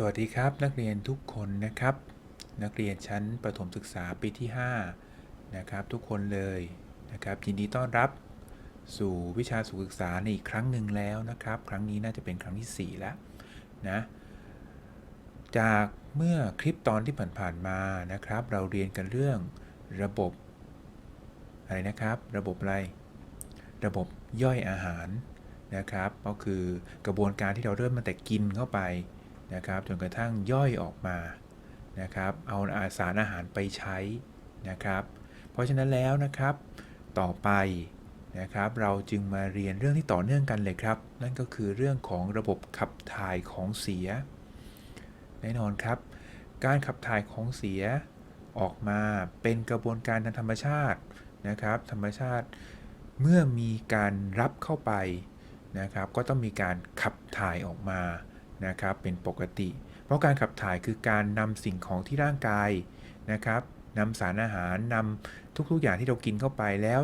สวัสดีครับนักเรียนทุกคนนะครับ นักเรียนชั้นประถมศึกษาปีที่ 5 นะครับ ทุกคนเลยนะครับยินดีต้อนรับสู่วิชาสุขศึกษาในอีกครั้งหนึ่งแล้วนะครับ ครั้งนี้น่าจะเป็นครั้งที่ 4 แล้วนะจากเมื่อคลิปตอนที่ผ่านๆมานะครับ เราเรียนกันเรื่องระบบอะไรนะครับ ระบบอะไร ระบบย่อยอาหารนะครับ ก็คือกระบวนการที่เราเริ่มมาแต่กินเข้าไป นะครับจนกระทั่งย่อยออกมานะครับเอาอาสารอาหารไปใช้นะครับ เพราะฉะนั้นแล้วนะครับต่อไปนะครับเราจึงมาเรียนเรื่องที่ต่อเนื่องกันเลยครับ นั่นก็คือเรื่องของระบบขับถ่ายของเสีย แน่นอนครับ การขับถ่ายของเสียออกมาเป็นกระบวนการทางธรรมชาตินะครับ ธรรมชาติเมื่อมีการรับเข้าไปนะครับ ก็ต้องมีการขับถ่ายออกมา นะครับเป็นปกติ เพราะการขับถ่ายคือการนำสิ่งของที่ร่างกายนะครับนำสารอาหารนำทุกๆอย่างที่เรากินเข้าไปแล้ว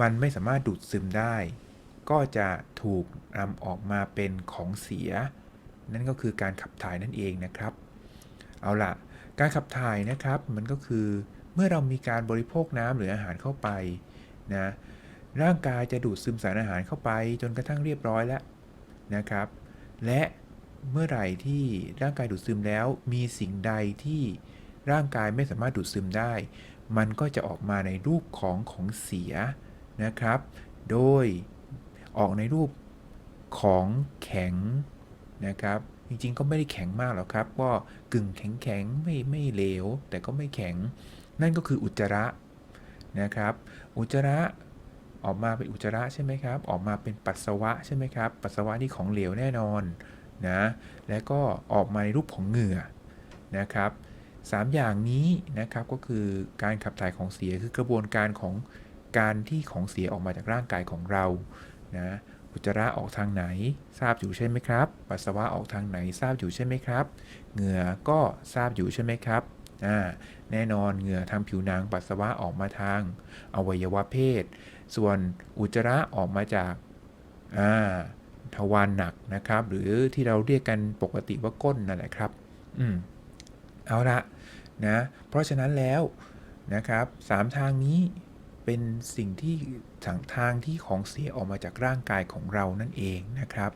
มันไม่สามารถดูดซึมได้ ก็จะถูกนำออกมาเป็นของเสีย นั่นก็คือการขับถ่ายนั่นเองนะครับ เอาล่ะ การขับถ่ายนะครับมันก็คือเมื่อเรามีการบริโภคน้ำหรืออาหารเข้าไปนะร่างกายจะดูดซึมสารอาหารเข้าไปจนกระทั่งเรียบร้อยแล้วนะครับ และเมื่อไหร่ที่ร่างกายดูดซึมแล้ว มีสิ่งใดที่ร่างกายไม่สามารถดูดซึมได้ มันก็จะออกมาในรูปของของเสียนะครับ โดยออกในรูปของแข็งนะครับ จริงๆก็ไม่ได้แข็งมากหรอกครับ ก็กึ่งแข็งๆไม่ไม่เหลว แต่ก็ไม่แข็ง นั่นก็คืออุจจาระนะครับ อุจจาระ ออกมาเป็นอุจจาระใช่ไหมครับ ออกมาเป็นปัสสาวะใช่ไหมครับ ปัสสาวะนี่ของเหลวแน่นอนนะ และก็ออกมาในรูปของเหงื่อนะครับสามอย่างนี้นะครับก็คือการขับถ่ายของเสียคือกระบวนการของการที่ของเสียออกมาจากร่างกายของเรานะอุจจาระออกทางไหนทราบอยู่ใช่ไหมครับ ปัสสาวะออกทางไหนทราบอยู่ใช่ไหมครับ เหงื่อก็ทราบอยู่ใช่ไหมครับแน่นอนเหงื่อทางผิวหนังปัสสาวะออกมาทางอวัยวะเพศส่วนอุจจาระออกมาจากาทวารหนักนะครับ หรือที่เราเรียกกันปกติว่าก้นนั่นแหละครับ อืมเอาละนะ เพราะฉะนั้นแล้วนะครับสามทางนี้เป็นสิ่งที่ทางทางที่ของเสียออกมาจากร่างกายของเรานั่นเองนะครับ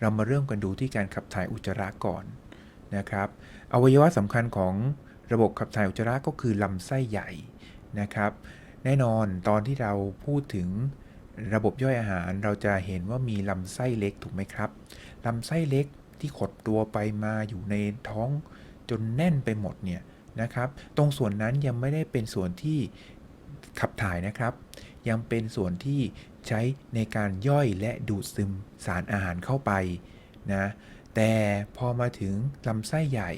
เรามาเริ่มกันดูที่การขับถ่ายอุจจาระก่อนนะครับ อวัยวะสำคัญของระบบขับถ่ายอุจจาระก็คือลำไส้ใหญ่นะครับ แน่นอนตอนที่เราพูดถึงระบบย่อยอาหารเราจะเห็นว่ามีลำไส้เล็กถูกไหมครับลำไส้เล็กที่ขดตัวไปมาอยู่ในท้องจนแน่นไปหมดเนี่ยนะครับ ตรงส่วนนั้นยังไม่ได้เป็นส่วนที่ขับถ่ายนะครับ ยังเป็นส่วนที่ใช้ในการย่อยและดูดซึมสารอาหารเข้าไปนะแต่พอมาถึงลำไส้ใหญ่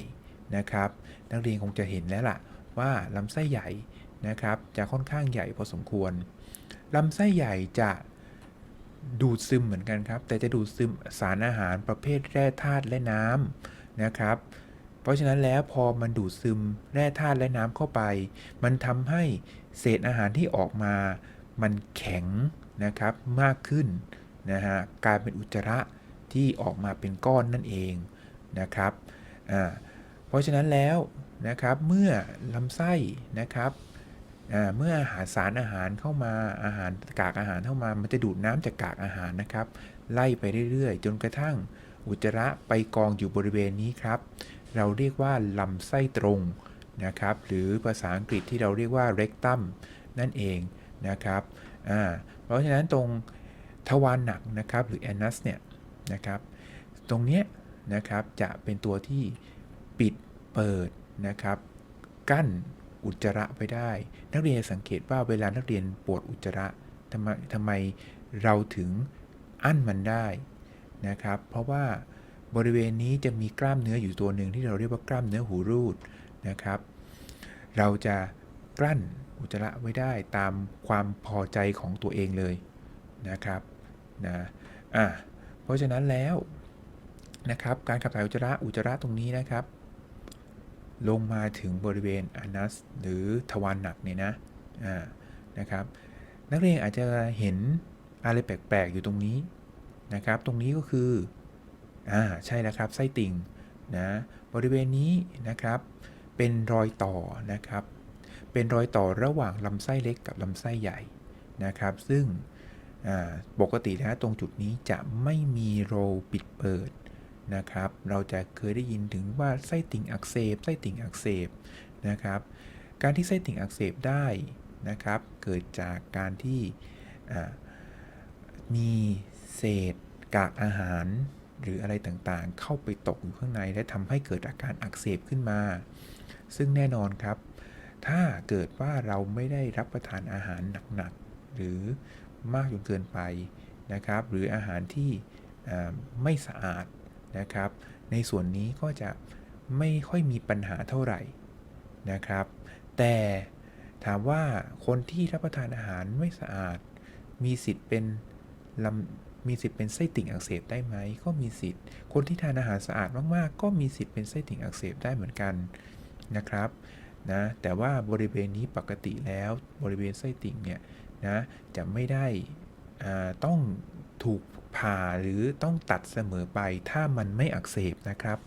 นะครับ นักเรียนคงจะเห็นแล้วล่ะว่าลำไส้ใหญ่ นะครับ จะค่อนข้างใหญ่พอสมควรลำไส้ใหญ่จะดูดซึมเหมือนกันครับ แต่จะดูดซึมสารอาหารประเภทแร่ธาตุและน้ำนะครับ เพราะฉะนั้นแล้วพอมันดูดซึมแร่ธาตุและน้ำเข้าไป มันทำให้เศษอาหารที่ออกมามันแข็งนะครับมากขึ้นนะฮะกลายเป็นอุจจาระที่ออกมาเป็นก้อนนั่นเองนะครับอ่าเพราะฉะนั้นแล้วนะครับเมื่อลำไส้นะครับ เมื่ออาหารสารอาหารเข้ามาอาหารกากอาหารเข้ามา มันจะดูดน้ำจากกากอาหารนะครับ ไล่ไปเรื่อยๆ จนกระทั่งอุจจาระไปกองอยู่บริเวณนี้ครับ เราเรียกว่าลำไส้ตรงนะครับ หรือภาษาอังกฤษที่เราเรียกว่า rectum นั่นเองนะครับเพราะฉะนั้นตรงทวารหนักนะครับหรือ anus เนี่ยนะครับ ตรงเนี้ยนะครับจะเป็นตัวที่ปิดเปิดนะครับ กั้น อุจจาระไปได้ นักเรียนสังเกตว่าเวลานักเรียนปวดอุจจาระทำไมทำไมเราถึงอั้นมันได้นะครับ เพราะว่าบริเวณนี้จะมีกล้ามเนื้ออยู่ตัวหนึ่งที่เราเรียกว่ากล้ามเนื้อหูรูดนะครับ เราจะกลั้นอุจจาระไว้ได้ตามความพอใจของตัวเองเลยนะครับนะอะเพราะฉะนั้นแล้วนะครับ การขับถ่ายอุจจาระอุจจาระตรงนี้นะครับ ลงมาถึงบริเวณอนัสหรือทวารหนักเนี่ยนะนะครับ นักเรียนอาจจะเห็นอะไรแปลกๆอยู่ตรงนี้นะครับ ตรงนี้ก็คืออ่าใช่แล้วครับไส้ติ่งนะบริเวณนี้นะครับ เป็นรอยต่อนะครับ เป็นรอยต่อระหว่างลำไส้เล็กกับลำไส้ใหญ่นะครับ ซึ่งอ่าปกตินะตรงจุดนี้จะไม่มีโรปิดเปิด นะครับ เราจะเคยได้ยินถึงว่าไส้ติ่งอักเสบไส้ติ่งอักเสบนะครับ การที่ไส้ติ่งอักเสบได้นะครับ เกิดจากการที่มีเศษกากอาหารหรืออะไรต่างๆ เข้าไปตกอยู่ข้างใน และทำให้เกิดอาการอักเสบขึ้นมา ซึ่งแน่นอนครับ ถ้าเกิดว่าเราไม่ได้รับประทานอาหารหนักๆ หรือมากจนเกินไปนะครับ หรืออาหารที่ไม่สะอาด นะครับ ในส่วนนี้ก็จะไม่ค่อยมีปัญหาเท่าไหร่นะครับ แต่ถามว่าคนที่รับประทานอาหารไม่สะอาด มีสิทธิ์เป็นลำมีสิทธิ์เป็นไส้ติ่งอักเสบได้ไหมก็มีสิทธิ์ คนที่ทานอาหารสะอาดมากๆ ก็มีสิทธิ์เป็นไส้ติ่งอักเสบได้เหมือนกันนะครับนะแต่ว่าบริเวณนี้ปกติแล้วบริเวณไส้ติ่งเนี่ยนะจะไม่ได้อ่าต้องถูก ผ่าหรือต้องตัดเสมอไป ถ้ามันไม่อักเสบนะครับ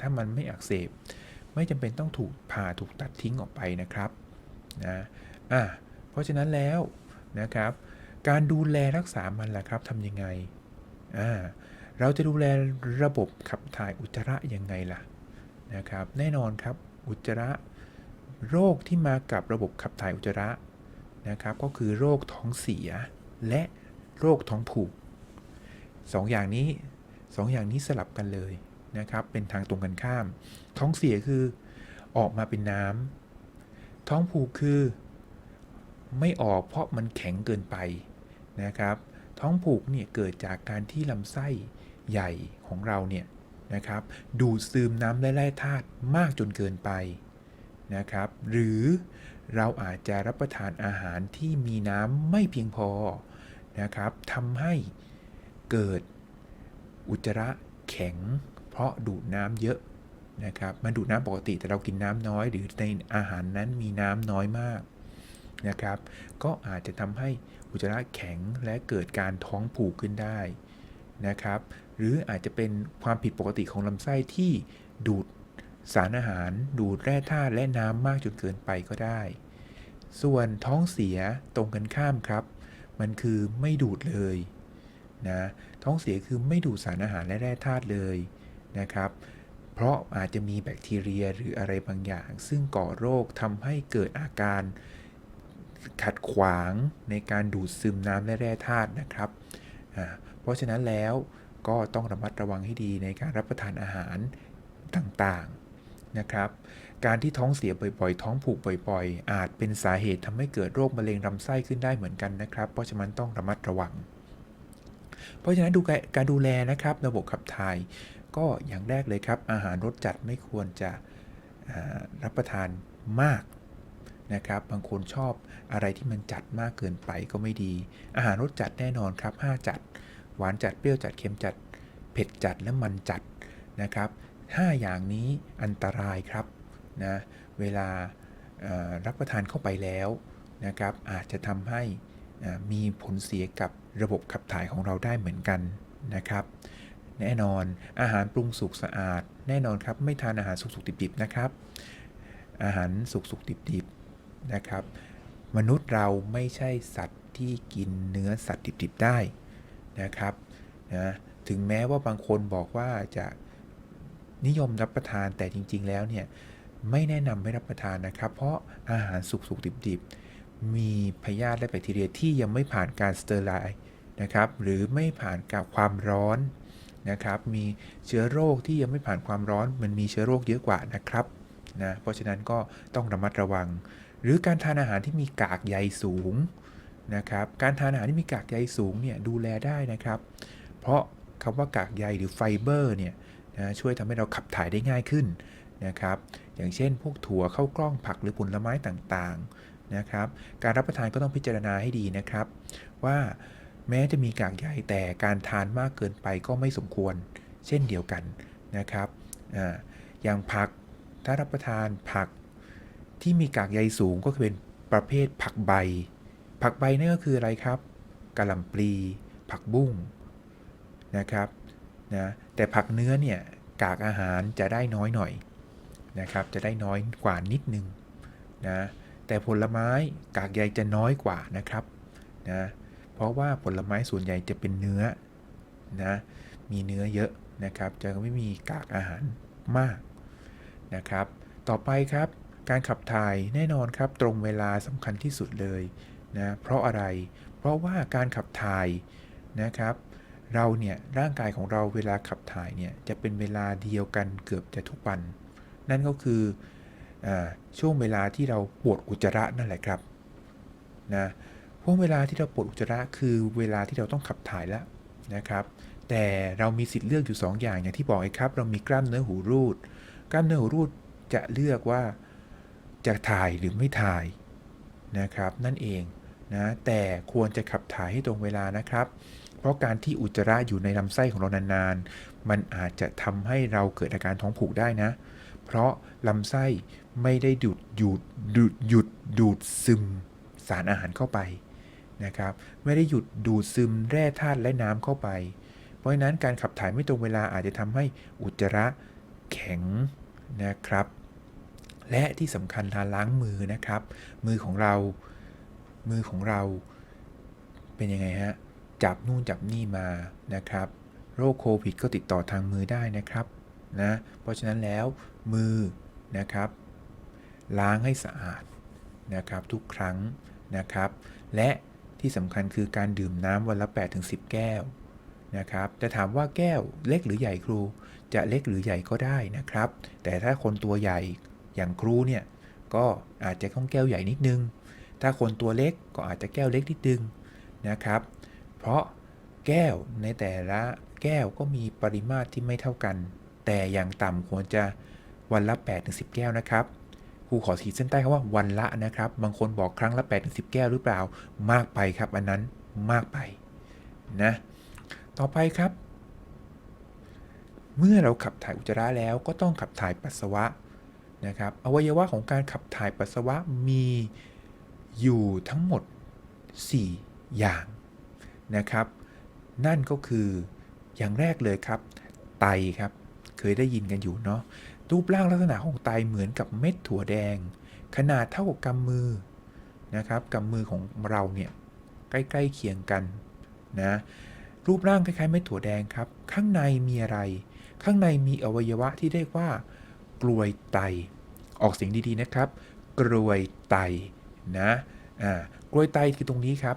ถ้ามันไม่อักเสบ ไม่จำเป็นต้องถูกผ่าถูกตัดทิ้งออกไปนะครับนะอะเพราะฉะนั้นแล้วนะครับ การดูแลรักษามันล่ะครับทำยังไงอ่าเราจะดูแลระบบขับถ่ายอุจจาระยังไงล่ะนะครับ แน่นอนครับอุจจาระ โรคที่มากับระบบขับถ่ายอุจจาระนะครับ ก็คือโรคท้องเสียและโรคท้องผูก สองอย่างนี้สองอย่างนี้สลับกันเลยนะครับ เป็นทางตรงกันข้าม ท้องเสียคือออกมาเป็นน้ำท้องผูกคือไม่ออกเพราะมันแข็งเกินไปนะครับ ท้องผูกเนี่ยเกิดจากการที่ลำไส้ใหญ่ของเราเนี่ยนะครับ ดูดซึมน้ำและแร่ธาตุมากจนเกินไปนะครับ หรือเราอาจจะรับประทานอาหารที่มีน้ำไม่เพียงพอนะครับทำให้ เกิดอุจจาระแข็ง เพราะดูดน้ำเยอะนะครับ มันดูดน้ำปกติแต่เรากินน้ำน้อย หรือในอาหารนั้นมีน้ำน้อยมากนะครับ ก็อาจจะทำให้อุจจาระแข็งและเกิดการท้องผูกขึ้นได้นะครับ หรืออาจจะเป็นความผิดปกติของลำไส้ที่ดูดสารอาหาร ดูดแร่ธาตุและน้ำมากจนเกินไปก็ได้ ส่วนท้องเสียตรงกันข้ามครับ มันคือไม่ดูดเลย นะท้องเสียคือไม่ดูดสารอาหารและแร่ธาตุเลยนะครับ เพราะอาจจะมีแบคทีเรียหรืออะไรบางอย่าง ซึ่งก่อโรคทำให้เกิดอาการขัดขวางในการดูดซึมน้ำและแร่ธาตุนะครับ เพราะฉะนั้นแล้วก็ต้องระมัดระวังให้ดีในการรับประทานอาหารต่างๆนะครับ การที่ท้องเสียบ่อยๆ ท้องผูกบ่อยๆ อาจเป็นสาเหตุทำให้เกิดโรคมะเร็งลำไส้ขึ้นได้เหมือนกันนะครับ เพราะฉะนั้นต้องระมัดระวัง เพราะฉะนั้นดูการดูแลนะครับระบบขับถ่าย ก็อย่างแรกเลยครับ อาหารรสจัดไม่ควรจะรับประทานมากนะครับ บางคนชอบอะไรที่มันจัดมากเกินไปก็ไม่ดี อาหารรสจัดแน่นอนครับ 5 จัด หวานจัด เปรี้ยวจัด เค็มจัด เผ็ดจัด และมันจัดนะครับ 5 อย่างนี้อันตรายครับนะ เวลารับประทานเข้าไปแล้วนะครับ อาจจะทำให้มีผลเสียกับ ระบบขับถ่ายของเราได้เหมือนกันนะครับ แน่นอนอาหารปรุงสุกสะอาด แน่นอนครับไม่ทานอาหารสุกๆดิบๆนะครับ อาหารสุกๆดิบๆนะครับ มนุษย์เราไม่ใช่สัตว์ที่กินเนื้อสัตว์ดิบๆได้นะครับนะถึงแม้ว่าบางคนบอกว่าจะนิยมรับประทานแต่จริง ๆ แล้วเนี่ยไม่แนะนำให้รับประทานนะครับ เพราะอาหารสุกๆดิบๆ มีพยาธิและแบคทีเรียที่ยังไม่ผ่านการสเตอร์ไลน์นะครับ หรือไม่ผ่านกับความร้อนนะครับ มีเชื้อโรคที่ยังไม่ผ่านความร้อน มันมีเชื้อโรคเยอะกว่านะครับนะ เพราะฉะนั้นก็ต้องระมัดระวัง หรือการทานอาหารที่มีกากใยสูงนะครับ การทานอาหารที่มีกากใยสูงเนี่ยดูแลได้นะครับ เพราะคำว่ากากใยหรือไฟเบอร์เนี่ยนะช่วยทำให้เราขับถ่ายได้ง่ายขึ้นนะครับ อย่างเช่นพวกถั่วข้าวกล้องผักหรือผลไม้ต่างๆ นะครับ การรับประทานก็ต้องพิจารณาให้ดีนะครับ ว่าแม้จะมีกากใยแต่การทานมากเกินไปก็ไม่สมควร เช่นเดียวกันนะครับออย่างผักถ้ารับประทานผักที่มีกากใยสูงก็คือเป็นประเภทผักใบ ผักใบนั่นก็คืออะไรครับกะหล่ำปลี ผักบุ้งนะครับนะแต่ผักเนื้อเนี่ยกากอาหารจะได้น้อยหน่อยนะครับ จะได้น้อยกว่านิดนึงนะ แต่ผลไม้กากใยจะน้อยกว่านะครับนะเพราะว่าผลไม้ส่วนใหญ่จะเป็นเนื้อนะมีเนื้อเยอะนะครับ จะไม่มีกากอาหารมากนะครับ ต่อไปครับการขับถ่ายแน่นอนครับตรงเวลาสำคัญที่สุดเลยนะเพราะอะไรเพราะว่าการขับถ่ายนะครับ เราเนี่ยร่างกายของเราเวลาขับถ่ายเนี่ยจะเป็นเวลาเดียวกันเกือบจะทุกวัน นั่นก็คือ ช่วงเวลาที่เราปวดอุจจาระนั่นแหละครับนะช่วงเวลาที่เราปวดอุจจาระคือเวลาที่เราต้องขับถ่ายแล้วนะครับ แต่เรามีสิทธิ์เลือกอยู่ 2 อย่างอย่างที่บอกไอ้ครับ เรามีกล้ามเนื้อหูรูด กล้ามเนื้อหูรูดจะเลือกว่าจะถ่ายหรือไม่ถ่ายนะครับ นั่นเองนะแต่ควรจะขับถ่ายให้ตรงเวลานะครับ เพราะการที่อุจจาระอยู่ในลำไส้ของเรานานๆ มันอาจจะทำให้เราเกิดอาการท้องผูกได้นะ เพราะลำไส้ไม่ได้ดูดหยุดดูดหยุดดูดซึมสารอาหารเข้าไปนะครับ ไม่ได้หยุดดูดซึมแร่ธาตุและน้ำเข้าไป เพราะฉะนั้นการขับถ่ายไม่ตรงเวลาอาจจะทำให้อุจจาระแข็งนะครับ และที่สำคัญการล้างมือนะครับ มือของเรา มือของเราเป็นยังไงฮะ จับนู่นจับนี่มานะครับ โรคโควิดก็ติดต่อทางมือได้นะครับ นะเพราะฉะนั้นแล้วมือนะครับล้างให้สะอาดนะครับทุกครั้งนะครับ และที่สำคัญคือการดื่มน้ำวันละ 8-10 แก้วนะครับแต่ถามว่าแก้วเล็กหรือใหญ่ครู จะเล็กหรือใหญ่ก็ได้นะครับ แต่ถ้าคนตัวใหญ่อย่างครูเนี่ยก็อาจจะต้องแก้วใหญ่นิดนึง ถ้าคนตัวเล็กก็อาจจะแก้วเล็กนิดนึงนะครับ เพราะแก้วในแต่ละแก้วก็มีปริมาตรที่ไม่เท่ากัน แต่อย่างต่ำควรจะวันละ8-10 แก้วนะครับครูขอขีดเส้นใต้คำว่าวันละนะครับ บางคนบอกครั้งละ8-10 แก้วหรือเปล่า มากไปครับ อันนั้นมากไปนะ ต่อไปครับ เมื่อเราขับถ่ายอุจจาระแล้วก็ต้องขับถ่ายปัสสาวะนะครับ อวัยวะของการขับถ่ายปัสสาวะมีอยู่ทั้งหมด 4 อย่างนะครับ นั่นก็คืออย่างแรกเลยครับ ไตครับ เคยได้ยินกันอยู่เนาะรูปร่างลักษณะของไตเหมือนกับเม็ดถั่วแดง ขนาดเท่ากับกำมือนะครับกำมือของเราเนี่ยใกล้ๆเคียงกันนะรูปร่างคล้ายๆเม็ดถั่วแดงครับ ข้างในมีอะไร ข้างในมีอวัยวะที่เรียกว่ากลวยไต ออกเสียงดีๆนะครับ กลวยไตนะอ่ากลวยไตคือตรงนี้ครับ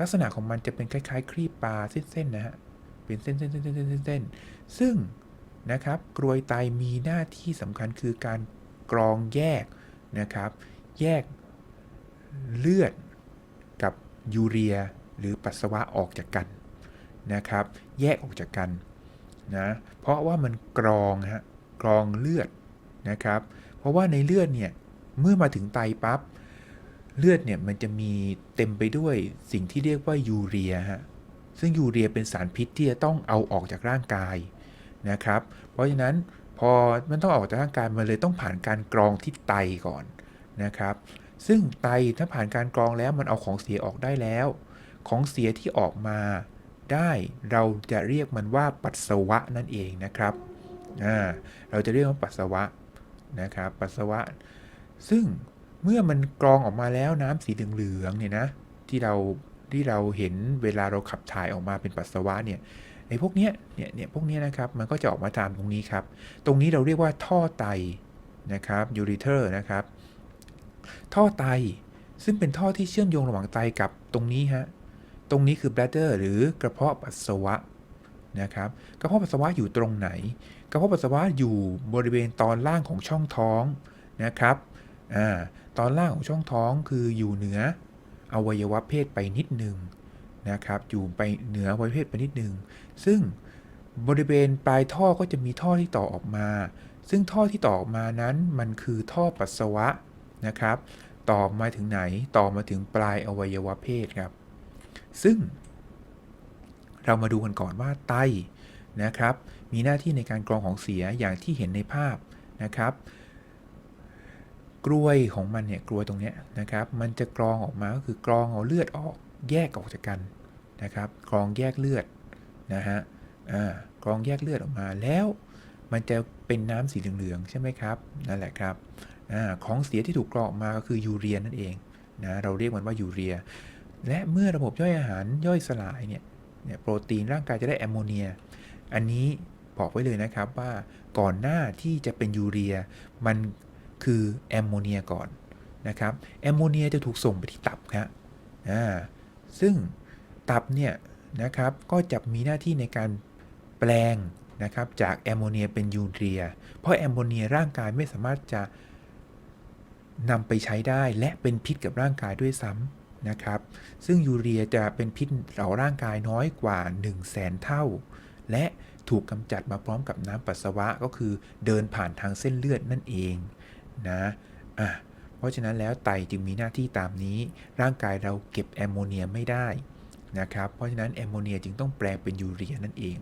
ลักษณะของมันจะเป็นคล้ายๆ ครีบปลาเส้นๆนะฮะเป็นเส้นๆๆๆๆซึ่ง นะครับกรวยไตมีหน้าที่สำคัญคือการกรองแยกนะครับ แยกเลือดกับยูเรียหรือปัสสาวะออกจากกันนะครับ แยกออกจากกันนะเพราะว่ามันกรองฮะกรองเลือดนะครับ เพราะว่าในเลือดเนี่ยเมื่อมาถึงไตปั๊บเลือดเนี่ยมันจะมีเต็มไปด้วยสิ่งที่เรียกว่ายูเรียฮะซึ่งยูเรียเป็นสารพิษที่จะต้องเอาออกจากร่างกาย นะครับ เพราะฉะนั้นพอมันต้องออกจากร่างกายมันเลยต้องผ่านการกรองที่ไตก่อนนะครับ ซึ่งไตถ้าผ่านการกรองแล้วมันเอาของเสียออกได้แล้ว ของเสียที่ออกมาได้เราจะเรียกมันว่าปัสสาวะนั่นเองนะครับอ่าเราจะเรียกว่าปัสสาวะนะครับปัสสาวะ ซึ่งเมื่อมันกรองออกมาแล้วน้ำสีเหลืองๆเนี่ยนะที่เราที่เราเห็นเวลาเราขับถ่ายออกมาเป็นปัสสาวะเนี่ย ในพวกเนี้ยเนี่ยเนี่ยพวกเนี้ยนะครับมันก็จะออกมาตามตรงนี้ครับ ตรงนี้เราเรียกว่าท่อไตนะครับยูริเทอร์นะครับ ท่อไตซึ่งเป็นท่อที่เชื่อมโยงระหว่างไตกับตรงนี้ฮะตรงนี้คือ bladder หรือกระเพาะปัสสาวะนะครับกระเพาะปัสสาวะอยู่ตรงไหน กระเพาะปัสสาวะอยู่บริเวณตอนล่างของช่องท้องนะครับอ่าตอนล่างของช่องท้องคืออยู่เหนืออวัยวะเพศไปนิดหนึ่ง นะครับอยู่ไปเหนือวัยเพศไปนิดนึง ซึ่งบริเวณปลายท่อก็จะมีท่อที่ต่อออกมา ซึ่งท่อที่ต่อออกมานั้นมันคือท่อปัสสาวะนะครับ ต่อมาถึงไหนต่อมาถึงปลายอวัยวะเพศครับ ซึ่ง เรามาดูกันก่อนว่าไตนะครับ มีหน้าที่ในการกรองของเสียอย่างที่เห็นในภาพนะครับกลวยของมันเนี่ยกลวยตรงเนี้ยนะครับ มันจะกรองออกมาก็คือกรองเอาเลือดออก แยกออกจากกันนะครับกรองแยกเลือดนะฮะอ่ากรองแยกเลือดออกมาแล้ว มันจะเป็นน้ำสีเหลืองๆใช่ไหมครับนั่นแหละครับอาของเสียที่ถูกกรอกมาก็คือยูเรียนั่นเองนะเราเรียกมันว่ายูเรีย และเมื่อระบบย่อยอาหารย่อยสลายเนี่ยเนี่ยโปรตีนร่างกายจะได้แอมโมเนีย อันนี้บอกไว้เลยนะครับว่าก่อนหน้าที่จะเป็นยูเรีย มันคือแอมโมเนียก่อนนะครับแอมโมเนียจะถูกส่งไปที่ตับครับอ่า ซึ่งตับเนี่ยนะครับก็จะมีหน้าที่ในการแปลงนะครับจากแอมโมเนียเป็นยูเรีย เพราะแอมโมเนียร่างกายไม่สามารถจะนำไปใช้ได้และเป็นพิษกับร่างกายด้วยซ้ำนะครับ ซึ่งยูเรียจะเป็นพิษต่อร่างกายน้อยกว่า 1 0 0 0 0แสนเท่า และถูกกำจัดมาพร้อมกับน้ำปัสสาวะก็คือเดินผ่านทางเส้นเลือดนั่นเองนะอะ เพราะฉะนั้นแล้วไตจึงมีหน้าที่ตามนี้ ร่างกายเราเก็บแอมโมเนียไม่ได้นะครับ เพราะฉะนั้นแอมโมเนียจึงต้องแปลงเป็นยูเรียนั่นเอง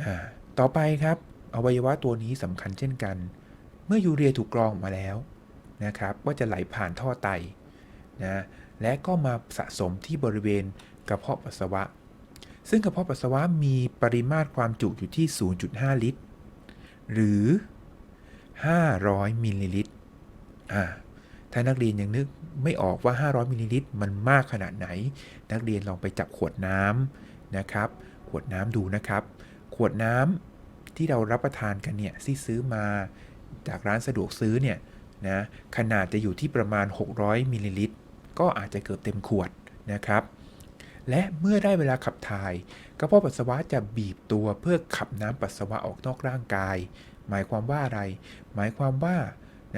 อต่อไปครับอวัยวะตัวนี้สำคัญเช่นกัน เมื่อยูเรียถูกกรองออกมาแล้วนะครับ ก็จะไหลผ่านท่อไตนะและก็มาสะสมที่บริเวณกระเพาะปัสสาวะ ซึ่งกระเพาะปัสสาวะมีปริมาตรความจุอยู่ที่ 0.5 ลิตร หรือ 500 มิลลิลิตร อ่าถ้านักเรียนยังนึกไม่ออกว่า 500มิลลิลิตรมันมากขนาดไหน นักเรียนลองไปจับขวดน้ำนะครับ ขวดน้ำดูนะครับ ขวดน้ำที่เรารับประทานกันเนี่ยที่ซื้อมาจากร้านสะดวกซื้อเนี่ยนะขนาดจะอยู่ที่ประมาณ 600มิลลิลิตรก็อาจจะเกือบเต็มขวดนะครับ และเมื่อได้เวลาขับถ่ายกระเพาะปัสสาวะจะบีบตัวเพื่อขับน้ำปัสสาวะออกนอกร่างกาย หมายความว่าอะไร หมายความว่า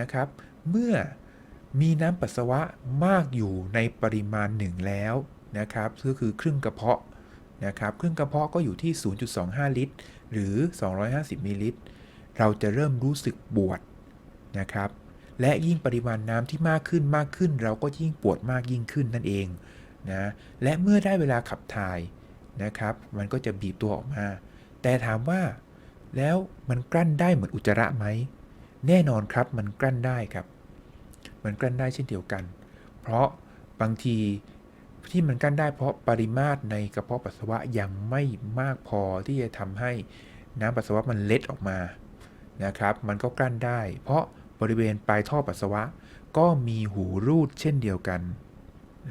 นะครับ เมื่อมีน้ำปัสสาวะมากอยู่ในปริมาณหนึ่งแล้วนะครับก็คือครึ่งกระเพาะนะครับครึ่งกระเพาะก็อยู่ที่ 0.25 ลิตร หรือ 250มิลลิลิตร เราจะเริ่มรู้สึกปวดนะครับ และยิ่งปริมาณน้ำที่มากขึ้นมากขึ้น เราก็ยิ่งปวดมากยิ่งขึ้นนั่นเองนะและเมื่อได้เวลาขับถ่ายนะครับ มันก็จะบีบตัวออกมา แต่ถามว่าแล้วมันกลั้นได้เหมือนอุจจาระไหม แน่นอนครับมันกลั้นได้ครับ มันกลั้นได้เช่นเดียวกัน เพราะบางทีที่มันกลั้นได้เพราะปริมาตรในกระเพาะปัสสาวะยังไม่มากพอที่จะทำให้น้ำปัสสาวะมันเล็ดออกมานะครับ มันก็กลั้นได้ เพราะบริเวณปลายท่อปัสสาวะ ก็มีหูรูดเช่นเดียวกัน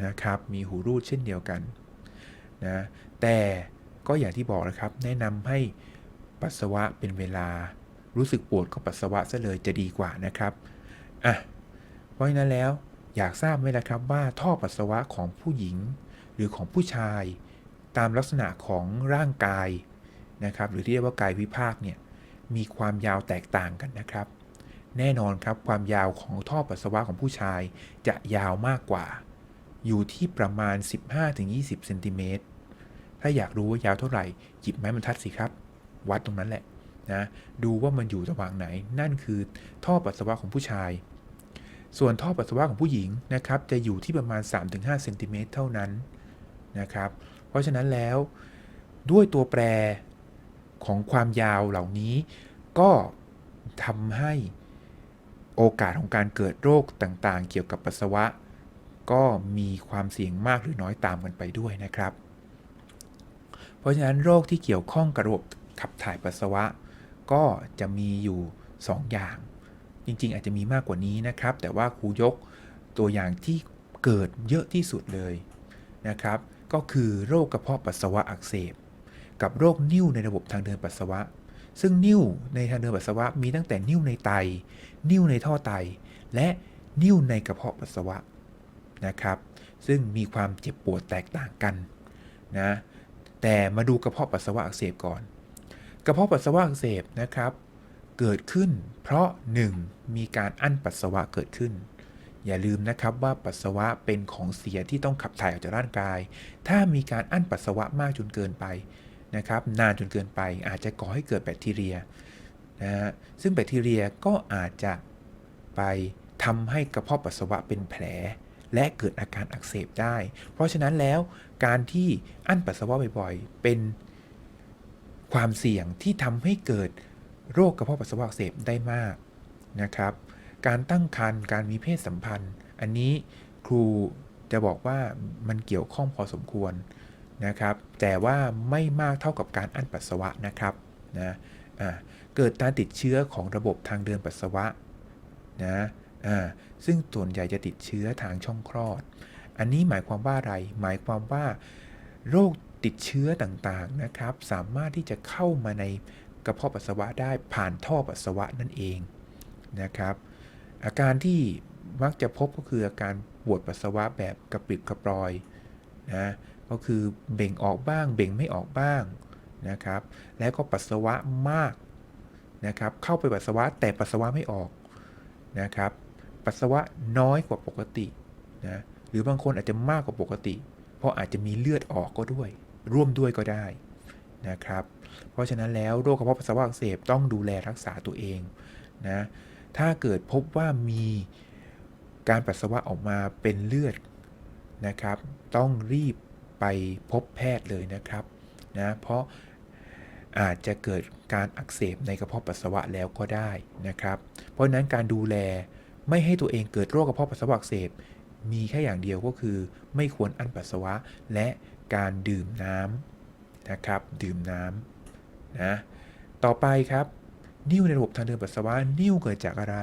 นะครับ มีหูรูดเช่นเดียวกันนะแต่ก็อย่างที่บอกนะครับ แนะนำให้ปัสสาวะเป็นเวลารู้สึกปวดก็ปัสสาวะซะเลยจะดีกว่านะครับอะ เพราะฉะนั้นแล้วอยากทราบไหมล่ะครับว่าท่อปัสสาวะของผู้หญิง หรือของผู้ชาย ตามลักษณะของร่างกายนะครับ หรือที่เรียกว่ากายวิภาคเนี่ยมีความยาวแตกต่างกันนะครับ แน่นอนครับความยาวของท่อปัสสาวะของผู้ชายจะยาวมากกว่า อยู่ที่ประมาณ 15-20เซนติเมตรถ้าอยากรู้ว่ายาวเท่าไหร่หยิบไม้บรรทัดสิครับ วัดตรงนั้นแหละนะดูว่ามันอยู่ระหว่างไหน นั่นคือท่อปัสสาวะของผู้ชาย ส่วนท่อปัสสาวะของผู้หญิงนะครับจะอยู่ที่ประมาณ 3-5เซนติเมตรเท่านั้นนะครับ เพราะฉะนั้นแล้วด้วยตัวแปรของความยาวเหล่านี้ ก็ทำให้โอกาสของการเกิดโรคต่างๆ เกี่ยวกับปัสสาวะ ก็มีความเสี่ยงมากหรือน้อยตามกันไปด้วยนะครับ เพราะฉะนั้นโรคที่เกี่ยวข้องกับระบบขับถ่ายปัสสาวะ ก็จะมีอยู่ 2 อย่าง จริง ๆ อาจจะมีมากกว่านี้นะครับ แต่ว่าครูยกตัวอย่างที่เกิดเยอะที่สุดเลยนะครับ ก็คือโรคกระเพาะปัสสาวะอักเสบ กับโรคนิ่วในระบบทางเดินปัสสาวะ ซึ่งนิ่วในทางเดินปัสสาวะมีตั้งแต่นิ่วในไต นิ่วในท่อไต และนิ่วในกระเพาะปัสสาวะนะครับ ซึ่งมีความเจ็บปวดแตกต่างกันนะแต่มาดูกระเพาะปัสสาวะอักเสบก่อน กระเพาะปัสสาวะอักเสบนะครับ เกิดขึ้น เพราะ 1. มีการอั้นปัสสาวะเกิดขึ้น อย่าลืมนะครับว่าปัสสาวะเป็นของเสียที่ต้องขับถ่ายออกจากร่างกาย ถ้ามีการอั้นปัสสาวะมากจนเกินไปนะครับนานจนเกินไปอาจจะก่อให้เกิดแบคทีเรียนะฮะซึ่งแบคทีเรียก็อาจจะไปทำให้กระเพาะปัสสาวะเป็นแผล และเกิดอาการอักเสบได้ เพราะฉะนั้นแล้วการที่อั้นปัสสาวะบ่อยๆ เป็นความเสี่ยงที่ทำให้เกิด โรคกระเพาะปัสสาวะอักเสบได้มากนะครับ การตั้งครรภ์การมีเพศสัมพันธ์ อันนี้ครูจะบอกว่ามันเกี่ยวข้องพอสมควรนะครับ แต่ว่าไม่มากเท่ากับการอั้นปัสสาวะนะครับนะเกิดการติดเชื้อของระบบทางเดินปัสสาวะนะซึ่งส่วนใหญ่จะติดเชื้อทางช่องคลอด อันนี้หมายความว่าอะไร หมายความว่า โรคติดเชื้อต่างๆนะครับ สามารถที่จะเข้ามาใน กระเพาะปัสสาวะได้ผ่านท่อปัสสาวะนั่นเองนะครับ อาการที่มักจะพบก็คืออาการปวดปัสสาวะแบบกระปริบกระปรอยนะก็คือเบ่งออกบ้าง เบ่งไม่ออกบ้างนะครับ แล้วก็ปัสสาวะมากนะครับเข้าไปปัสสาวะแต่ปัสสาวะไม่ออกนะครับปัสสาวะน้อยกว่าปกตินะหรือบางคนอาจจะมากกว่าปกติ เพราะอาจจะมีเลือดออกก็ด้วย ร่วมด้วยก็ได้นะครับ เพราะฉะนั้นแล้วโรคกระเพาะปัสสาวะอักเสบต้องดูแลรักษาตัวเองนะถ้าเกิดพบว่ามีการปัสสาวะออกมาเป็นเลือดนะครับ ต้องรีบไปพบแพทย์เลยนะครับนะเพราะอาจจะเกิดการอักเสบในกระเพาะปัสสาวะแล้วก็ได้นะครับ เพราะฉะนั้นการดูแลไม่ให้ตัวเองเกิดโรคกระเพาะปัสสาวะอักเสบมีแค่อย่างเดียวก็คือ ไม่ควรอั้นปัสสาวะและการดื่มน้ำนะครับ ดื่มน้ำ นะต่อไปครับ นิ่วในระบบทางเดินปัสสาวะนิ่วเกิดจากอะไร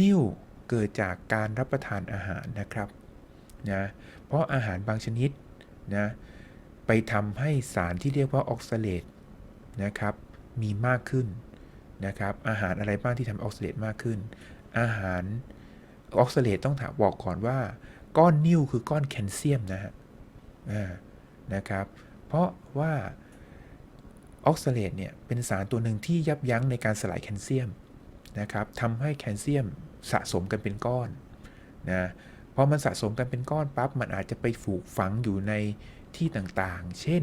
นิ่วเกิดจากการรับประทานอาหารนะครับนะเพราะอาหารบางชนิดนะไปทำให้สารที่เรียกว่าออกซาเลตนะครับมีมากขึ้นนะครับอาหารอะไรบ้างที่ทำออกซาเลตมากขึ้น อาหารออกซาเลตต้องถามบอกก่อนว่า ก้อนนิ่วคือก้อนแคลเซียมนะฮะนะครับ เพราะว่า ออกซาเลตเนี่ยเป็นสารตัวหนึ่งที่ยับยั้งในการสลายแคลเซียมนะครับทำให้แคลเซียมสะสมกันเป็นก้อนนะพอมันสะสมกันเป็นก้อนปั๊บมันอาจจะไปฝูกฝังอยู่ในที่ต่างๆ เช่น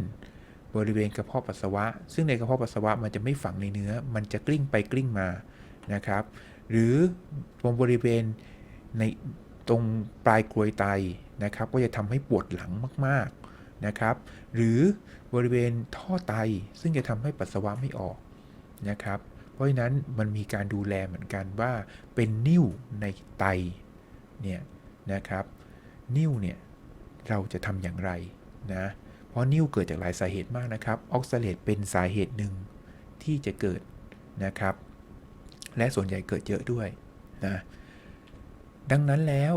บริเวณกระเพาะปัสสาวะ ซึ่งในกระเพาะปัสสาวะมันจะไม่ฝังในเนื้อ มันจะกลิ้งไปกลิ้งมานะครับ หรือตรงบริเวณในตรงปลายกรวยไตนะครับ ก็จะทำให้ปวดหลังมาก นะครับ หรือบริเวณท่อไตซึ่งจะทำให้ปัสสาวะไม่ออกนะครับ เพราะฉะนั้นมันมีการดูแลเหมือนกันว่าเป็นนิ่วในไตเนี่ยนะครับ นิ่วเนี่ยเราจะทำอย่างไรนะเพราะนิ่วเกิดจากหลายสาเหตุมากนะครับ ออกซาเลตเป็นสาเหตุหนึ่งที่จะเกิดนะครับ และส่วนใหญ่เกิดเยอะด้วยนะดังนั้นแล้ว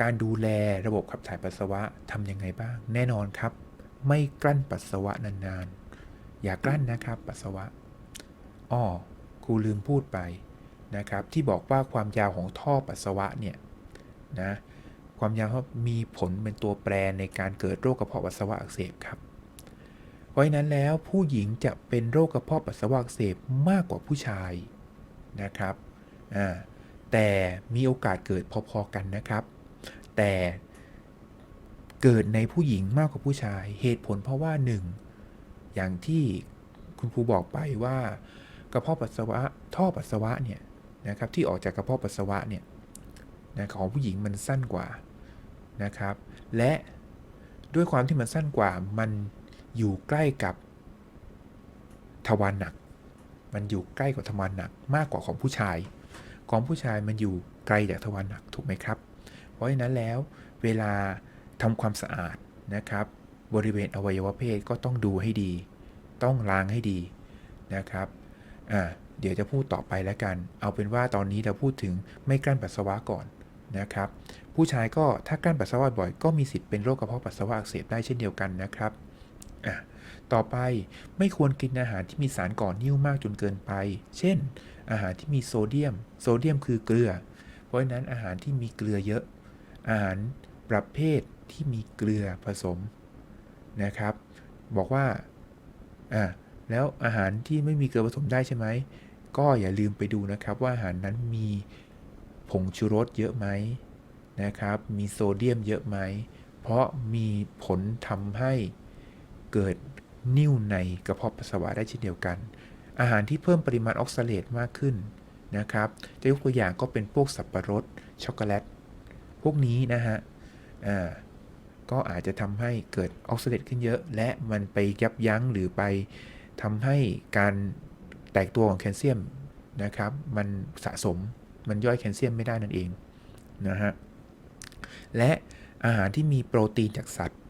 การดูแลระบบขับถ่ายปัสสาวะทำยังไงบ้าง แน่นอนครับ ไม่กลั้นปัสสาวะนานๆ อย่ากลั้นนะครับ ปัสสาวะอ้อครูลืมพูดไปนะครับ ที่บอกว่าความยาวของท่อปัสสาวะเนี่ยนะความยาวมีผลเป็นตัวแปรในการเกิดโรคกระเพาะปัสสาวะอักเสบครับ เพราะฉะนั้นแล้วผู้หญิงจะเป็นโรคกระเพาะปัสสาวะอักเสบมากกว่าผู้ชายนะครับอ่าแต่มีโอกาสเกิดพอๆกันนะครับ แต่เกิดในผู้หญิงมากกว่าผู้ชาย เหตุผลเพราะว่าหนึ่งอย่างที่คุณครูบอกไปว่ากระเพาะปัสสาวะท่อปัสสาวะเนี่ยนะครับที่ออกจากกระเพาะปัสสาวะเนี่ยนะของผู้หญิงมันสั้นกว่านะครับ และด้วยความที่มันสั้นกว่ามันอยู่ใกล้กับทวารหนัก มันอยู่ใกล้กับทวารหนักมากกว่าของผู้ชาย ของผู้ชายมันอยู่ไกลจากทวารหนักถูกไหมครับ ราะฉะนั้นแล้วเวลาทำความสะอาดนะครับ บริเวณอวัยวะเพศก็ต้องดูให้ดี ต้องล้างให้ดีนะครับอ่าเดี๋ยวจะพูดต่อไปแล้วกัน เอาเป็นว่าตอนนี้เราพูดถึงไม่กลั้นปัสสาวะก่อนนะครับ ผู้ชายก็ถ้ากลั้นปัสสาวะบ่อยก็มีสิทธิ์เป็นโรคกระเพาะปัสสาวะอักเสบได้เช่นเดียวกันนะครับอะต่อไปไม่ควรกินอาหารที่มีสารก่อนิ่วมากจนเกินไป เช่น อาหารที่มีโซเดียม โซเดียมคือเกลือ เพราะฉะนั้นอาหารที่มีเกลือเยอะ อาหารประเภทที่มีเกลือผสมนะครับ บอกว่าอ่าแล้วอาหารที่ไม่มีเกลือผสมได้ใช่ไหมก็อย่าลืมไปดูนะครับว่าอาหารนั้นมีผงชูรสเยอะไหมนะครับ มีโซเดียมเยอะไหม เพราะมีผลทำให้เกิดนิ่วในกระเพาะปัสสาวะได้เช่นเดียวกัน อาหารที่เพิ่มปริมาณออกซาเลตมากขึ้นนะครับ จะยกตัวอย่างก็เป็นพวกสับปะรดช็อกโกแลต พวกนี้นะฮะอ่าก็อาจจะทำให้เกิดออกซาเลตขึ้นเยอะ และมันไปยับยั้งหรือไปทำให้การแตกตัวของแคลเซียมนะครับ มันสะสมมันย่อยแคลเซียมไม่ได้นั่นเองนะฮะและอาหารที่มีโปรตีนจากสัตว์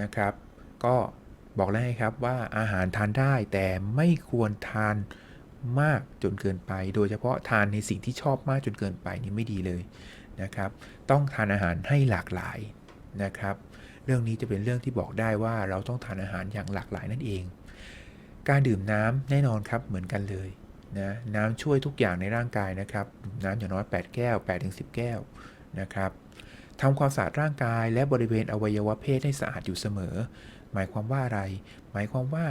นะครับ ก็บอกแล้วครับว่าอาหารทานได้แต่ไม่ควรทานมากจนเกินไป โดยเฉพาะทานในสิ่งที่ชอบมากจนเกินไปนี่ไม่ดีเลย นะครับ ต้องทานอาหารให้หลากหลายนะครับ เรื่องนี้จะเป็นเรื่องที่บอกได้ว่าเราต้องทานอาหารอย่างหลากหลายนั่นเอง การดื่มน้ำแน่นอนครับเหมือนกันเลยนะน้ำช่วยทุกอย่างในร่างกายนะครับน้ำอย่างน้อย 8 แก้ว8-10 แก้วนะครับทำความสะอาดร่างกายและบริเวณอวัยวะเพศให้สะอาดอยู่เสมอ หมายความว่าอะไร หมายความว่า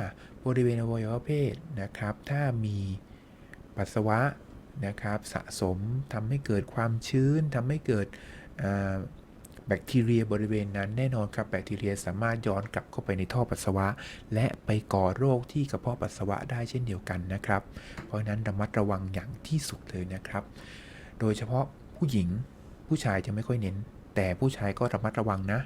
บริเวณอวัยวะเพศนะครับ ถ้ามีปัสสาวะ นะครับสะสมทำให้เกิดความชื้นทำให้เกิดแบคทีเรียบริเวณนั้นแน่นอนครับแบคทีเรียสามารถย้อนกลับเข้าไปในท่อปัสสาวะ และไปก่อโรคที่กระเพาะปัสสาวะได้เช่นเดียวกันนะครับ เพราะนั้นระมัดระวังอย่างที่สุดเลยนะครับ โดยเฉพาะผู้หญิงผู้ชายจะไม่ค่อยเน้น แต่ผู้ชายก็ระมัดระวังนะ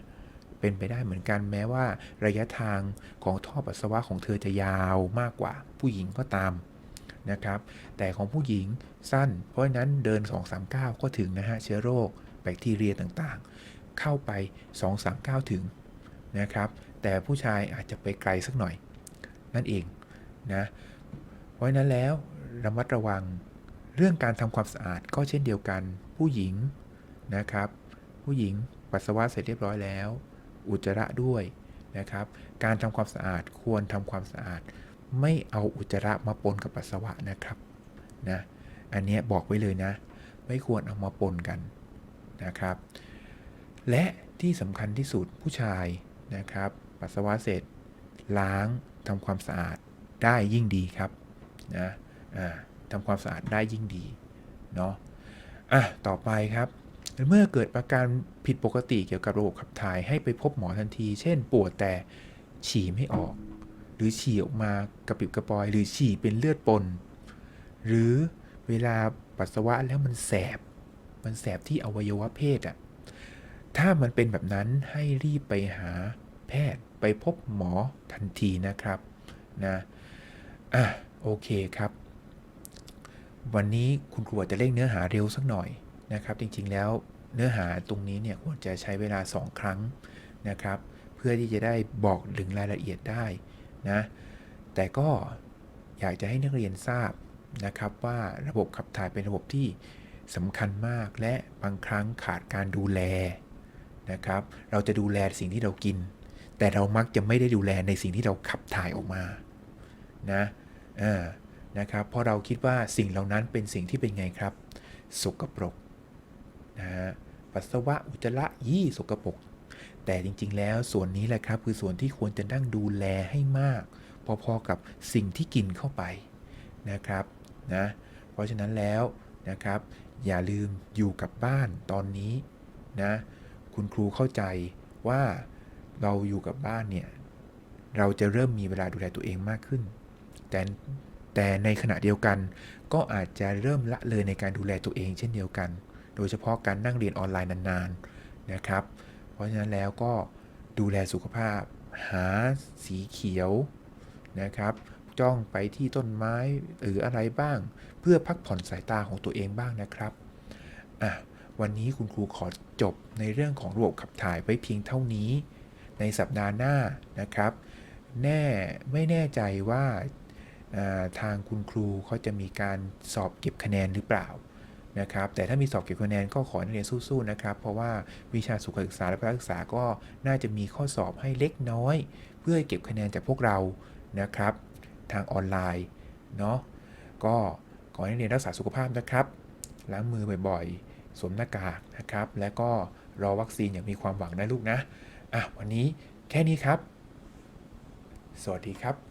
เป็นไปได้เหมือนกันแม้ว่า ระยะทางของท่อปัสสาวะของเธอจะยาวมากกว่าผู้หญิงก็ตาม นะครับ แต่ของผู้หญิงสั้น เพราะฉะนั้นเดิน 2-3ก้าก็ถึงนะฮะเชื้อโรค แบคทีเรียต่างๆ เข้าไป 2-3ก้าถึงนะครับ แต่ผู้ชายอาจจะไปไกลสักหน่อย นั่นเองนะเพราะฉะนั้นแล้วระมัดระวังเรื่องการทำความสะอาดก็เช่นเดียวกัน ผู้หญิงนะครับ ผู้หญิงปัสสาวะเสร็จเรียบร้อยแล้ว อุจจาระด้วยนะครับ การทำความสะอาดควรทำความสะอาด ไม่เอาอุจจาระมาปนกับปัสสาวะนะครับนะอันนี้บอกไว้เลยนะ ไม่ควรเอามาปนกันนะครับ และที่สำคัญที่สุดผู้ชายนะครับ ปัสสาวะเสร็จ ล้างทำความสะอาดได้ยิ่งดีครับนะอ่าทำความสะอาดได้ยิ่งดีเนาะอะต่อไปครับเมื่อเกิดอาการผิดปกติเกี่ยวกับระบบขับถ่ายให้ไปพบหมอทันที เช่นปวดแต่ฉี่ไม่ออก หรือฉี่ออกมากระปิบกระปอย หรือฉี่เป็นเลือดปน หรือเวลาปัสสาวะแล้วมันแสบ มันแสบที่อวัยวะเพศอะ่ะ ถ้ามันเป็นแบบนั้นให้รีบไปหาแพทย์ไปพบหมอทันทีนะครับนะอะโอเคครับ วันนี้คุณครูอาจจะเร่งเนื้อหาเร็วสักหน่อยนะครับ จริงๆแล้วเนื้อหาตรงนี้เนี่ยควรจะใช้เวลา 2 ครั้งนะครับ เพื่อที่จะได้บอกถึงรายละเอียดได้ นะแต่ก็อยากจะให้นักเรียนทราบนะครับว่าระบบขับถ่ายเป็นระบบที่สำคัญมากและบางครั้งขาดการดูแลนะครับเราจะดูแลสิ่งที่เรากิน แต่เรามักจะไม่ได้ดูแลในสิ่งที่เราขับถ่ายออกมานะเออนะครับเพราะเราคิดว่าสิ่งเหล่านั้นเป็นสิ่งที่เป็นไงครับ สกปรกนะฮะปัสสาวะอุจจาระยี่สกปรก แต่จริง ๆ แล้วส่วนนี้แหละครับ คือส่วนที่ควรจะนั่งดูแลให้มาก พอๆกับสิ่งที่กินเข้าไปนะครับนะเพราะฉะนั้นแล้วนะครับ อย่าลืมอยู่กับบ้านตอนนี้นะคุณครูเข้าใจว่าเราอยู่กับบ้านเนี่ยเราจะเริ่มมีเวลาดูแลตัวเองมากขึ้น แต่แต่ในขณะเดียวกัน ก็อาจจะเริ่มละเลยในการดูแลตัวเองเช่นเดียวกัน โดยเฉพาะการนั่งเรียนออนไลน์นานๆนะครับ ราะฉะนั้นแล้วก็ดูแลสุขภาพ หาสีเขียวนะครับ จ้องไปที่ต้นไม้หรืออะไรบ้าง เพื่อพักผ่อนสายตาของตัวเองบ้างนะครับอะวันนี้คุณครูขอจบในเรื่องของระบบขับถ่ายไว้เพียงเท่านี้ ในสัปดาห์หน้านะครับ แน่ไม่แน่ใจว่าอ่าทางคุณครูเขาจะมีการสอบเก็บคะแนนหรือเปล่า นะครับแต่ถ้ามีสอบเก็บคะแนนก็ขอให้นักเรียนสู้ๆนะครับเพราะว่าวิชาสุขศึกษาและพละศึกษาก็น่าจะมีข้อสอบให้เล็กน้อย เพื่อให้เก็บคะแนนจากพวกเรานะครับ ทางออนไลน์เนาะก็ขอให้นักเรียนรักษาสุขภาพนะครับล้างมือบ่อยๆสวมหน้ากากนะครับ และก็รอวัคซีนอย่างมีความหวังนะลูกนะอะวันนี้แค่นี้ครับ สวัสดีครับ